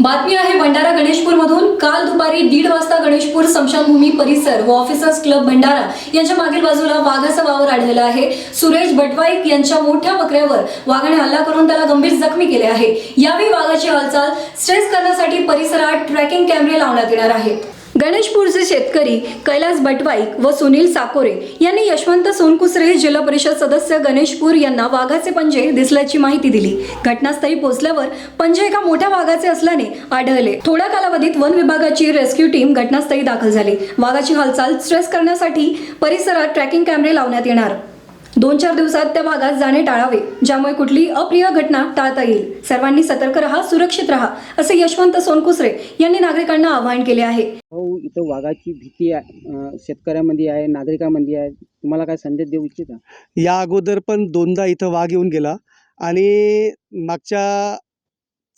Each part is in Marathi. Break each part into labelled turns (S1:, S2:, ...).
S1: बातमी आहे भंडारा गणेशपूरमधून. काल दुपारी दीड वाजता गणेशपूर स्मशानभूमी परिसर व ऑफिसर्स क्लब भंडारा यांच्या मागील बाजूला वाघाचा वावर आढळला आहे. सुरेश भटवाईक यांच्या मोठ्या बकऱ्यावर वाघाने हल्ला करून त्याला गंभीर जखमी केले आहे. यावेळी वाघाची हालचाल स्ट्रेस करण्यासाठी परिसरात ट्रॅकिंग कॅमेरे लावण्यात येणार आहेत गणेशपूरचे शेतकरी कैलास भटवाईक व सुनील साकोरे यांनी यशवंत सोनकुसरे जिल्हा परिषद सदस्य गणेशपूर यांना वाघाचे पंजे दिसल्याची माहिती दिली. घटनास्थळी पोहोचल्यावर पंजे एका मोठ्या वाघाचे असल्याने आढळले. थोड्या कालावधीत वन विभागाची रेस्क्यू टीम घटनास्थळी दाखल झाली. वाघाची हालचाल स्ट्रेस करण्यासाठी परिसरात ट्रॅकिंग कॅमेरे लावण्यात येणार. दोन चार दिवसात त्या भागात जाणे टाळावे ज्यामुळे कुठलीही अप्रिय घटना टाळता येईल. सर्वांनी सतर्क राहा सुरक्षित राहा असे यशवंत सोनकुसरे यांनी नागरिकांना आवाहन केले आहे.
S2: भाऊ इथं वाघाची भीती आहे शेतकऱ्यामध्ये आहे नागरिकांमध्ये आहे. तुम्हाला काय संदेश देऊ इच्छिता?
S3: या अगोदर पण दोनदा इथं वाघ येऊन गेला आणि मागच्या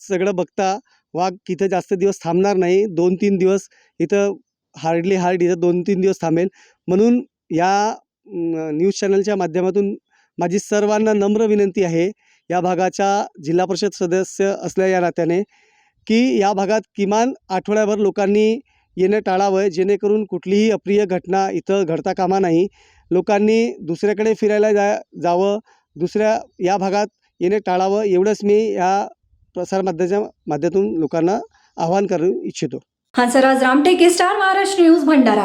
S3: सगळं बघता वाघ इथं जास्त दिवस थांबणार नाही. दोन तीन दिवस इथं हार्डली हार्ड इथं दोन तीन दिवस थांबेल. म्हणून या न्यूज चॅनलच्या माध्यमातून माझी सर्वांना नम्र विनंती आहे या भागाच्या जिल्हा परिषद सदस्य असल्या या नात्याने की या भागात किमान आठवड्याभर लोकांनी येणं टाळावं जेणेकरून कुठलीही अप्रिय घटना इथं घडता कामा नाही. लोकांनी दुसऱ्याकडे फिरायला जा जावं दुसऱ्या या भागात येणे टाळावं एवढंच मी या प्रसारमाध्यमाच्या माध्यमातून लोकांना आवाहन करू इच्छितो.
S1: Hansraj Ramteke star Maharashtra news Bhandara.